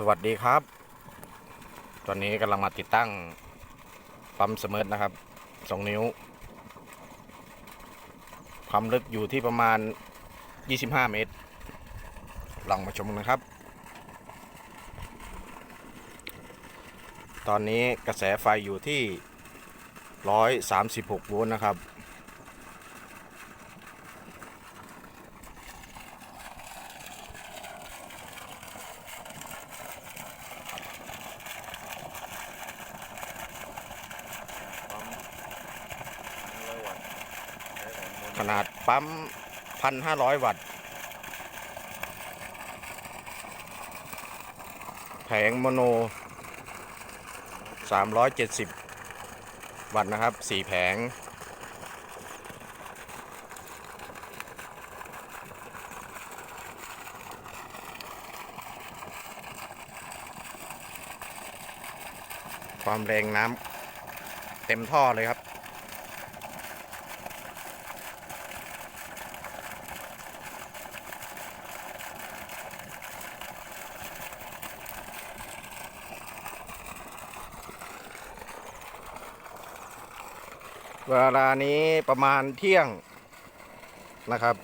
สวัสดีครับ ตอนนี้กำลังมาติดตั้งปั๊มเสมิร์นะครับ2นิ้ว ความลึกอยู่ที่ประมาณ 25 เมตร ลองมาชมกันะครับ ตอนนี้กระแสไฟอยู่ที่ 136 โวลต์นะครับ ขนาดปั๊ม 1,500 วัตต์ แผงโมโน 370 วัตต์นะครับ 4 แผง ความแรงน้ำเต็มท่อเลยครับ เวลานี้ประมาณเที่ยงนะครับ